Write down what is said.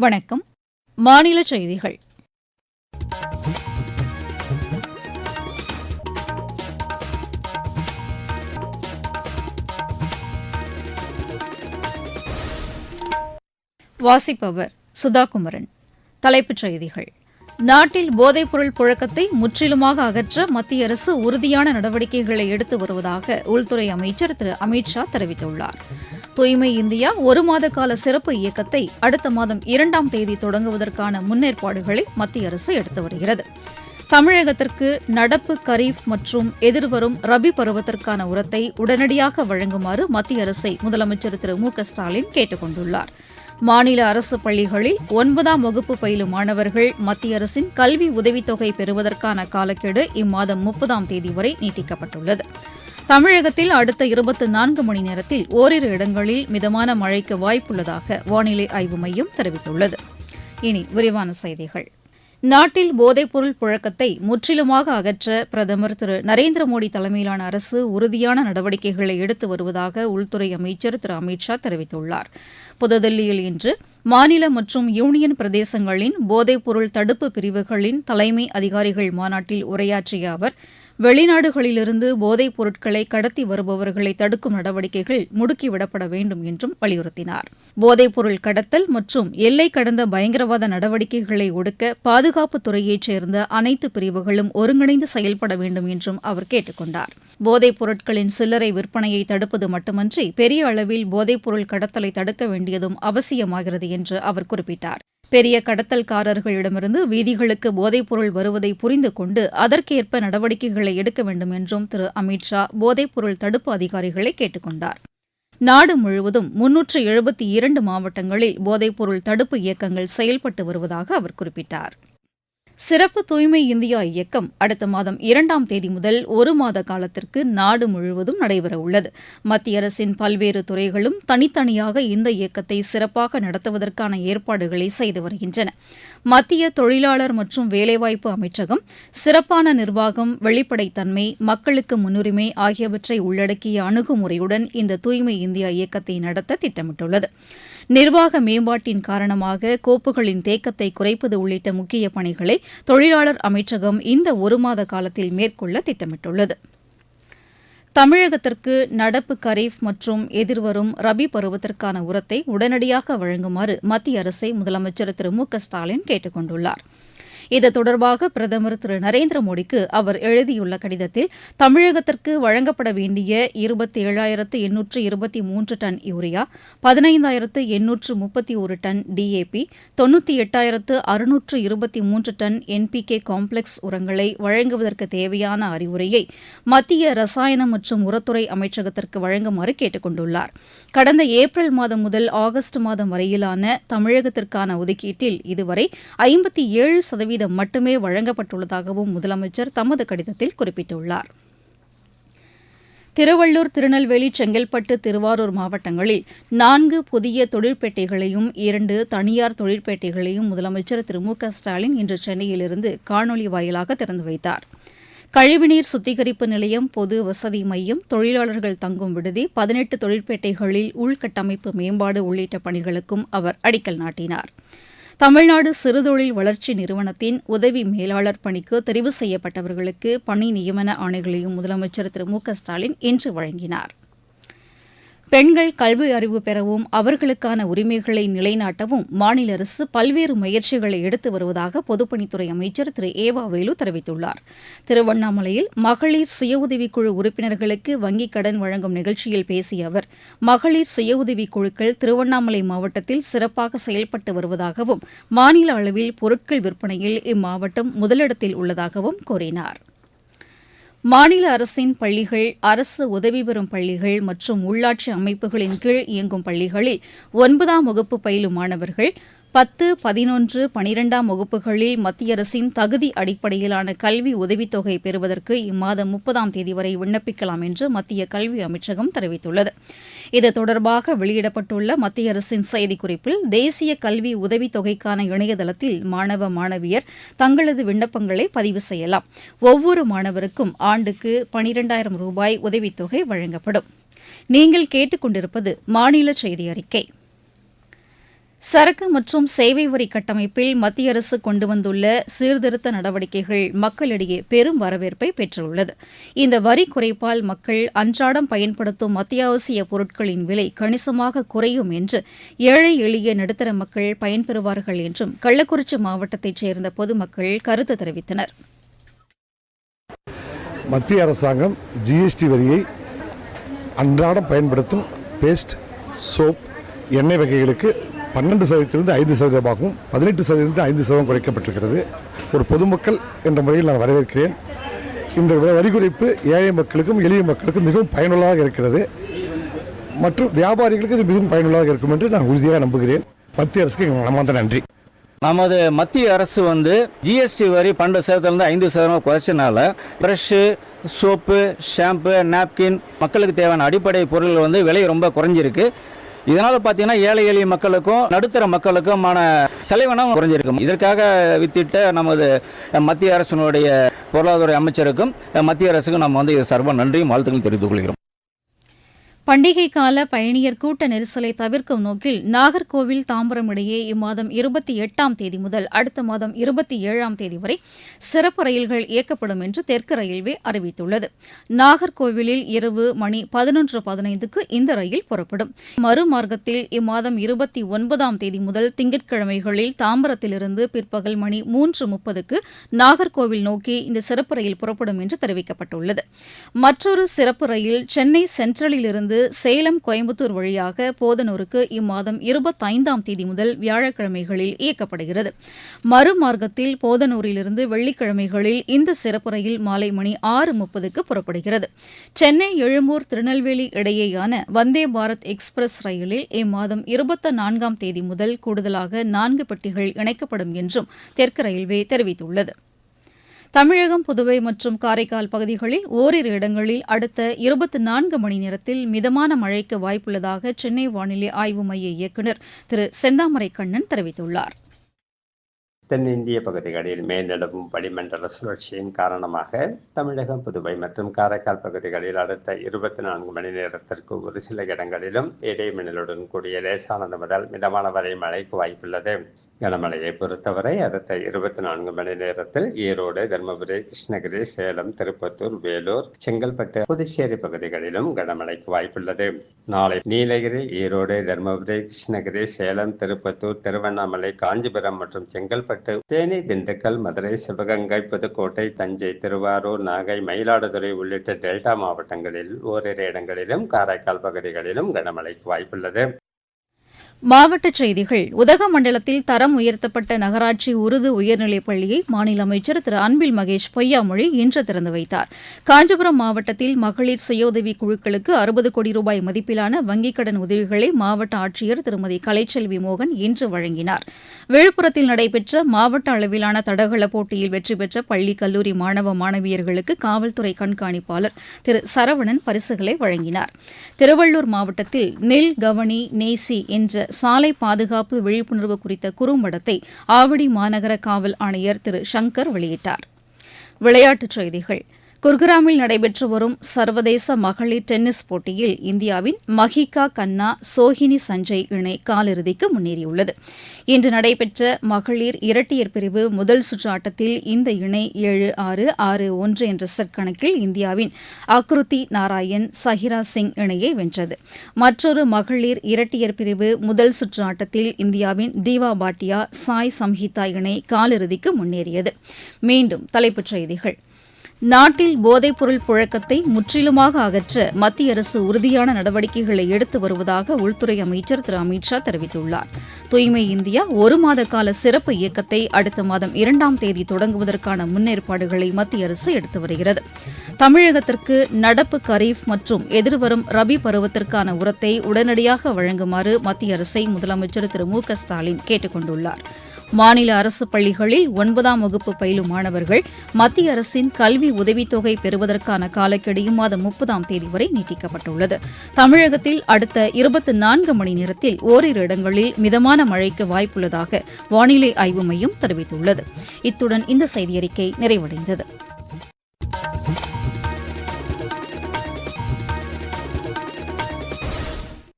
வணக்கம். மாநில செய்திகள். வாசிப்பவர் சுதாகுமரன். தலைப்புச் செய்திகள். நாட்டில் போதைப்பொருள் புழக்கத்தை முற்றிலுமாக அகற்ற மத்திய அரசு உறுதியான நடவடிக்கைகளை எடுத்து வருவதாக உள்துறை அமைச்சர் திரு அமித்ஷா தெரிவித்துள்ளாா் தெரிவித்துள்ளார். தூய்மை இந்தியா ஒரு மாத கால சிறப்பு இயக்கத்தை அடுத்த மாதம் இரண்டாம் தேதி தொடங்குவதற்கான முன்னேற்பாடுகளை மத்திய அரசு எடுத்து வருகிறது. தமிழகத்திற்கு நடப்பு கரீஃப் மற்றும் எதிர்வரும் ரபி பருவத்திற்கான உரத்தை உடனடியாக வழங்குமாறு மத்திய அரசை முதலமைச்சர் திரு மு க ஸ்டாலின் கேட்டுக் கொண்டுள்ளார் மாநில அரசு பள்ளிகளில் ஒன்பதாம் வகுப்பு பயிலும் மாணவர்கள் மத்திய அரசின் கல்வி உதவித்தொகை பெறுவதற்கான காலக்கெடு இம்மாதம் முப்பதாம் தேதி வரை நீட்டிக்கப்பட்டுள்ளது. தமிழகத்தில் அடுத்த இருபத்தி நான்கு மணி நேரத்தில் ஓரிரு இடங்களில் மிதமான மழைக்கு வாய்ப்புள்ளதாக வானிலை ஆய்வு மையம் தெரிவித்துள்ளது. இனி விரிவான செய்திகள். நாட்டில் போதைப்பொருள் புழக்கத்தை முற்றிலுமாக அகற்ற பிரதமர் திரு நரேந்திர மோடி தலைமையிலான அரசு உறுதியான நடவடிக்கைகளை எடுத்து வருவதாக உள்துறை அமைச்சர் திரு அமித் ஷா தெரிவித்துள்ளார். புதுதில்லியில் இன்று மாநில மற்றும் யூனியன் பிரதேசங்களின் போதைப்பொருள் தடுப்பு பிரிவுகளின் தலைமை அதிகாரிகள் மாநாட்டில் உரையாற்றிய அவர் வெளிநாடுகளிலிருந்து போதைப் பொருட்களை கடத்தி வருபவர்களை தடுக்கும் நடவடிக்கைகள் முடுக்கிவிடப்பட வேண்டும் என்றும் வலியுறுத்தினார். போதைப்பொருள் கடத்தல் மற்றும் எல்லை கடந்த பயங்கரவாத நடவடிக்கைகளை ஒடுக்க பாதுகாப்புத் துறையைச் சேர்ந்த அனைத்து பிரிவுகளும் ஒருங்கிணைந்து செயல்பட வேண்டும் என்றும் அவர் கேட்டுக் கொண்டார். போதைப் பொருட்களின் சில்லறை விற்பனையை தடுப்பது மட்டுமன்றி பெரிய அளவில் போதைப்பொருள் கடத்தலை தடுக்க வேண்டியதும் அவசியமாகிறது என்று அவர் குறிப்பிட்டார். பெரிய கடத்தல்காரர்களிடமிருந்து வீதிகளுக்கு போதைப்பொருள் வருவதை புரிந்து கொண்டு அதற்கேற்ப நடவடிக்கைகளை எடுக்க வேண்டும் என்றும் திரு. அமித் ஷா போதைப்பொருள் தடுப்பு அதிகாரிகளை கேட்டுக் கொண்டார் நாடு முழுவதும் முன்னூற்று எழுபத்தி இரண்டு மாவட்டங்களில் போதைப்பொருள் தடுப்பு இயக்கங்கள் செயல்பட்டு வருவதாக அவர் குறிப்பிட்டார். சிறப்பு தூய்மை இந்தியா இயக்கம் அடுத்த மாதம் இரண்டாம் தேதி முதல் ஒரு மாத காலத்திற்கு நாடு முழுவதும் நடைபெறவுள்ளது மத்திய அரசின் பல்வேறு துறைகளும் தனித்தனியாக இந்த இயக்கத்தை சிறப்பாக நடத்துவதற்கான ஏற்பாடுகளை செய்து வருகின்றன. மத்திய தொழிலாளர் மற்றும் வேலைவாய்ப்பு அமைச்சகம் சிறப்பான நிர்வாகம் வெளிப்படைத்தன்மை மக்களுக்கு முன்னுரிமை ஆகியவற்றை உள்ளடக்கிய அணுகுமுறையுடன் இந்த தூய்மை இந்தியா இயக்கத்தை நடத்த திட்டமிட்டுள்ளது. நிர்வாக மேம்பாட்டின் காரணமாக கோப்புகளின் தேக்கத்தை குறைப்பது உள்ளிட்ட முக்கிய பணிகளை தொழிலாளர் அமைச்சகம் இந்த ஒரு மாத காலத்தில் மேற்கொள்ள திட்டமிட்டுள்ளது. தமிழகத்திற்கு நடப்பு கரீஃப் மற்றும் எதிர்வரும் ரபி பருவத்திற்கான உரத்தை உடனடியாக வழங்குமாறு மத்திய அரசை முதலமைச்சர் திரு மு க ஸ்டாலின் கேட்டுக் கொண்டுள்ளார் இது தொடர்பாக பிரதமர் திரு நரேந்திர மோடிக்கு அவர் எழுதியுள்ள கடிதத்தில் தமிழகத்திற்கு வழங்கப்பட வேண்டிய இருபத்தி ஏழாயிரத்து எண்ணூற்று இருபத்தி மூன்று டன் யூரியா பதினைந்தாயிரத்து எண்ணூற்று முப்பத்தி ஒரு டன் டிஏபி தொன்னூற்றி எட்டாயிரத்து அறுநூற்று இருபத்தி மூன்று டன் என்பிகே காம்ப்ளெக்ஸ் உரங்களை வழங்குவதற்கு தேவையான அறிவுரையை மத்திய ரசாயனம் மற்றும் உரத்துறை அமைச்சகத்திற்கு வழங்குமாறு கேட்டுக் கொண்டுள்ளார். கடந்த ஏப்ரல் மாதம் முதல் ஆகஸ்ட் மாதம் வரையிலான தமிழகத்திற்கான ஒதுக்கீட்டில் இதுவரை ஐம்பத்தி ஏழு சதவீத சதவீதம் மட்டுமே வழங்கப்பட்டுள்ளதாகவும் முதலமைச்சர் தமது கடிதத்தில் குறிப்பிட்டுள்ளார். திருவள்ளூர் திருநெல்வேலி செங்கல்பட்டு திருவாரூர் மாவட்டங்களில் நான்கு புதிய தொழிற்பேட்டைகளையும் இரண்டு தனியார் தொழிற்பேட்டைகளையும் முதலமைச்சர் திரு மு க ஸ்டாலின் இன்று சென்னையிலிருந்து காணொலி வாயிலாக திறந்து வைத்தார். கழிவுநீர் சுத்திகரிப்பு நிலையம் பொது வசதி மையம் தொழிலாளர்கள் தங்கும் விடுதி பதினெட்டு தொழிற்பேட்டைகளில் உள்கட்டமைப்பு மேம்பாடு உள்ளிட்ட பணிகளுக்கும் அவர் அடிக்கல் நாட்டினார். தமிழ்நாடு சிறுதொழில் வளர்ச்சி நிறுவனத்தின் உதவி மேலாளர் பணிக்கு தெரிவு செய்யப்பட்டவர்களுக்கு பணி நியமன ஆணைகளையும் முதலமைச்சர் திரு மு க ஸ்டாலின் இன்று வழங்கினார். பெண்கள் கல்வி அறிவு பெறவும் அவர்களுக்கான உரிமைகளை நிலைநாட்டவும் மாநில அரசு பல்வேறு முயற்சிகளை எடுத்து வருவதாக பொதுப்பணித்துறை அமைச்சர் திரு ஏவா வேலு தெரிவித்துள்ளார். திருவண்ணாமலையில் மகளிர் சுய உதவிக்குழு உறுப்பினர்களுக்கு வங்கிக் கடன் வழங்கும் நிகழ்ச்சியில் பேசிய அவர் மகளிர் சுய உதவிக் குழுக்கள் திருவண்ணாமலை மாவட்டத்தில் சிறப்பாக செயல்பட்டு வருவதாகவும் மாநில அளவில் பொருட்கள் விற்பனையில் இம்மாவட்டம் முதலிடத்தில் உள்ளதாகவும் கூறினார். மாநில அரசின் பள்ளிகள் அரசு உதவி பெறும் பள்ளிகள் மற்றும் உள்ளாட்சி அமைப்புகளின் கீழ் இயங்கும் பள்ளிகளில் ஒன்பதாம் வகுப்பு பயிலும் மாணவர்கள் பத்து பதினொன்று பனிரெண்டாம் வகுப்புகளில் மத்திய அரசின் தகுதி அடிப்படையிலான கல்வி உதவித்தொகை பெறுவதற்கு இம்மாதம் முப்பதாம் தேதி வரை விண்ணப்பிக்கலாம் என்று மத்திய கல்வி அமைச்சகம் தெரிவித்துள்ளது. இது தொடர்பாக வெளியிடப்பட்டுள்ள மத்திய அரசின் செய்திக்குறிப்பில் தேசிய கல்வி உதவித்தொகைக்கான இணையதளத்தில் மாணவ மாணவியர் தங்களது விண்ணப்பங்களை பதிவு செய்யலாம். ஒவ்வொரு மாணவருக்கும் ஆண்டுக்கு பனிரெண்டாயிரம் ரூபாய் உதவித்தொகை வழங்கப்படும். நீங்கள் கேட்டுக்கொண்டிருப்பது மாநில செய்தி அறிக்கை. சரக்கு மற்றும் சேவை வரி கட்டமைப்பில் மத்திய அரசு கொண்டு வந்துள்ள சீர்திருத்த நடவடிக்கைகள் மக்களிடையே பெரும் வரவேற்பை பெற்றுள்ளது. இந்த வரி குறைப்பால் மக்கள் அன்றாடம் பயன்படுத்தும் அத்தியாவசிய பொருட்களின் விலை கணிசமாக குறையும் என்று ஏழை எளிய நடுத்தர மக்கள் பயன்பெறுவார்கள் என்றும் கள்ளக்குறிச்சி மாவட்டத்தைச் சேர்ந்த பொதுமக்கள் கருத்து தெரிவித்தனர். மத்திய அரசாங்கம் ஜிஎஸ்டி வரியை அன்றாடம் பயன்படுத்தும் பேஸ்ட் சோப் எண்ணெய் வகைகளுக்கு பன்னெண்டு சதவீதத்திலிருந்து ஐந்து சதவீதமாகவும் பதினெட்டு சதவீதத்திலிருந்து ஐந்து சதவீதம் குறைக்கப்பட்டிருக்கிறது. ஒரு பொதுமக்கள் என்ற முறையில் நான் வரவேற்கிறேன். இந்த வரி குறைப்பு ஏழை மக்களுக்கும் எளிய மக்களுக்கும் மிகவும் பயனுள்ளதாக இருக்கிறது. மற்றும் வியாபாரிகளுக்கு இது மிகவும் பயனுள்ளதாக இருக்கும் என்று நான் உறுதியாக நம்புகிறேன். மத்திய அரசுக்கு எங்கள் மனமார்ந்த நன்றி. நமது மத்திய அரசு வந்து ஜிஎஸ்டி வரி பன்னெண்டு சதவீதத்துலேருந்து ஐந்து சதவீதம் குறைச்சனால ப்ரஷ்ஷு சோப்பு ஷாம்பு நாப்கின் மக்களுக்கு தேவையான அடிப்படை பொருள் வந்து விலை ரொம்ப குறைஞ்சிருக்கு. இதனால் பார்த்தீங்கன்னா ஏழை எளிய மக்களுக்கும் நடுத்தர மக்களுக்குமான செலவினம் குறைஞ்சிருக்கும். இதற்காக வித்திட்ட நமது மத்திய அரசினுடைய பொருளாதார அமைச்சருக்கும் மத்திய அரசுக்கும் நம்ம வந்து இது சர்வ நன்றியும் வாழ்த்துக்களும் தெரிவித்துக் கொள்கிறோம். பண்டிகை கால பயணியர் கூட்ட நெரிசலை தவிர்க்கும் நோக்கில் நாகர்கோவில் தாம்பரம் இடையே இம்மாதம் இருபத்தி எட்டாம் தேதி முதல் அடுத்த மாதம் இருபத்தி ஏழாம் தேதி வரை சிறப்பு ரயில்கள் இயக்கப்படும் என்று தெற்கு ரயில்வே அறிவித்துள்ளது. நாகர்கோவிலில் இரவு மணி பதினொன்று பதினைந்துக்கு இந்த ரயில் புறப்படும். மறுமார்க்கத்தில் இம்மாதம் இருபத்தி ஒன்பதாம் தேதி முதல் திங்கட்கிழமைகளில் தாம்பரத்திலிருந்து பிற்பகல் மணி மூன்று முப்பதுக்கு நாகர்கோவில் நோக்கி இந்த சிறப்பு ரயில் புறப்படும் என்று தெரிவிக்கப்பட்டுள்ளது. மற்றொரு சிறப்பு ரயில் சென்னை சென்ட்ரலில் இருந்து சேலம் கோயம்புத்தூர் வழியாக போதனூருக்கு இம்மாதம் இருபத்தைந்தாம் தேதி முதல் வியாழக்கிழமைகளில் இயக்கப்படுகிறது. மறுமார்க்கத்தில் போதனூரிலிருந்து வெள்ளிக்கிழமைகளில் இந்த சிறப்பு ரயில் மாலை மணி ஆறு முப்பதுக்கு புறப்படுகிறது. சென்னை எழும்பூர் திருநெல்வேலி இடையேயான வந்தே பாரத் எக்ஸ்பிரஸ் ரயிலில் இம்மாதம் இருபத்தி நான்காம் தேதி முதல் கூடுதலாக நான்கு பெட்டிகள் இணைக்கப்படும் என்றும் தெற்கு ரயில்வே தெரிவித்துள்ளது. தமிழகம் புதுவை மற்றும் காரைக்கால் பகுதிகளில் ஓரிரு இடங்களில் அடுத்த இருபத்தி நான்கு மணி நேரத்தில் மிதமான மழைக்கு வாய்ப்புள்ளதாக சென்னை வானிலை ஆய்வு மைய இயக்குநர் திரு செந்தாமரை கண்ணன் தெரிவித்துள்ளார். தென்னிந்திய பகுதிகளில் மேல்நிலவும் வளிமண்டல சுழற்சியின் காரணமாக தமிழகம் புதுவை மற்றும் காரைக்கால் பகுதிகளில் அடுத்த இருபத்தி நான்கு மணி நேரத்திற்கு ஒரு சில இடங்களிலும் இடைமின்னலுடன் கூடிய லேசானது முதல் மிதமான வரை மழைக்கு வாய்ப்புள்ளது. கனமழையை பொறுத்தவரை அடுத்த இருபத்தி நான்கு மணி நேரத்தில் ஈரோடு தருமபுரி கிருஷ்ணகிரி சேலம் திருப்பத்தூர் வேலூர் செங்கல்பட்டு புதுச்சேரி பகுதிகளிலும் கனமழைக்கு வாய்ப்புள்ளது. நாளை நீலகிரி ஈரோடு தருமபுரி கிருஷ்ணகிரி சேலம் திருப்பத்தூர் திருவண்ணாமலை காஞ்சிபுரம் மற்றும் செங்கல்பட்டு தேனி திண்டுக்கல் மதுரை சிவகங்கை புதுக்கோட்டை தஞ்சை திருவாரூர் நாகை மயிலாடுதுறை உள்ளிட்ட டெல்டா மாவட்டங்களில் ஓரிரு இடங்களிலும் காரைக்கால் பகுதிகளிலும் கனமழைக்கு வாய்ப்புள்ளது. மாவட்டச் செய்திகள். உதகமண்டலத்தில் தரம் உயர்த்தப்பட்ட நகராட்சி உருது உயர்நிலைப் பள்ளியை மாநில அமைச்சர் திரு அன்பில் மகேஷ் பொய்யாமொழி இன்று திறந்து வைத்தார். காஞ்சிபுரம் மாவட்டத்தில் மகளிர் சுயஉதவி குழுக்களுக்கு அறுபது கோடி ரூபாய் மதிப்பிலான வங்கிக் கடன் உதவிகளை மாவட்ட ஆட்சியர் திருமதி கலைச்செல்வி மோகன் இன்று வழங்கினார். விழுப்புரத்தில் நடைபெற்ற மாவட்ட அளவிலான தடகள போட்டியில் வெற்றி பெற்ற பள்ளி கல்லூரி மாணவ மாணவியர்களுக்கு காவல்துறை கண்காணிப்பாளர் திரு சரவணன் பரிசுகளை வழங்கினார். திருவள்ளூர் மாவட்டத்தில் நெல் கவனி நேசி என்ற சாலை பாதுகாப்பு விழிப்புணர்வு குறித்த குறும்படத்தை ஆவடி மாநகர காவல் ஆணையர் திரு சங்கர் வெளியிட்டார். விளையாட்டுச் செய்திகள். குர்கிராமில் நடைபெற்று வரும் சர்வதேச மகளிர் டென்னிஸ் போட்டியில் இந்தியாவின் மஹிகா கன்னா சோஹினி சஞ்சய் இணை காலிறுதிக்கு முன்னேறியுள்ளது. இன்று நடைபெற்ற மகளிர் இரட்டையர் பிரிவு முதல் சுற்று ஆட்டத்தில் இந்த இணை ஏழு ஆறு ஆறு ஒன்று என்ற செட் கணக்கில் இந்தியாவின் அக்ருதி நாராயண் சஹிரா சிங் இணையை வென்றது. மற்றொரு மகளிர் இரட்டையர் பிரிவு முதல் சுற்று ஆட்டத்தில் இந்தியாவின் தீவா பாட்டியா சாய் சம்ஹிதா இணை காலிறுதிக்கு முன்னேறியது. மீண்டும் தலைப்புச் செய்திகள். நாட்டில் போதைப்பொருள் புழக்கத்தை முற்றிலுமாக அகற்ற மத்திய அரசு உறுதியான நடவடிக்கைகளை எடுத்து வருவதாக உள்துறை அமைச்சர் திரு அமித் ஷா தெரிவித்துள்ளார். தூய்மை இந்தியா ஒரு மாத கால சிறப்பு இயக்கத்தை அடுத்த மாதம் இரண்டாம் தேதி தொடங்குவதற்கான முன்னேற்பாடுகளை மத்திய அரசு எடுத்து வருகிறது. தமிழகத்திற்கு நடப்பு கரீஃப் மற்றும் எதிர்வரும் ரபி பருவத்திற்கான உரத்தை உடனடியாக வழங்குமாறு மத்திய அரசை முதலமைச்சர் திரு மு க ஸ்டாலின் கேட்டுக் கொண்டுள்ளார் மாநில அரசு பள்ளிகளில் ஒன்பதாம் வகுப்பு பயிலும் மாணவர்கள் மத்திய அரசின் கல்வி உதவித்தொகை பெறுவதற்கான காலக்கெடு இம்மாதம் முப்பதாம் தேதி வரை நீட்டிக்கப்பட்டுள்ளது. தமிழகத்தில் அடுத்த இருபத்தி நான்கு மணி நேரத்தில் ஓரிரு இடங்களில் மிதமான மழைக்கு வாய்ப்புள்ளதாக வானிலை ஆய்வு மையம் தெரிவித்துள்ளது. இத்துடன் இந்த செய்தியறிக்கை நிறைவடைந்தது.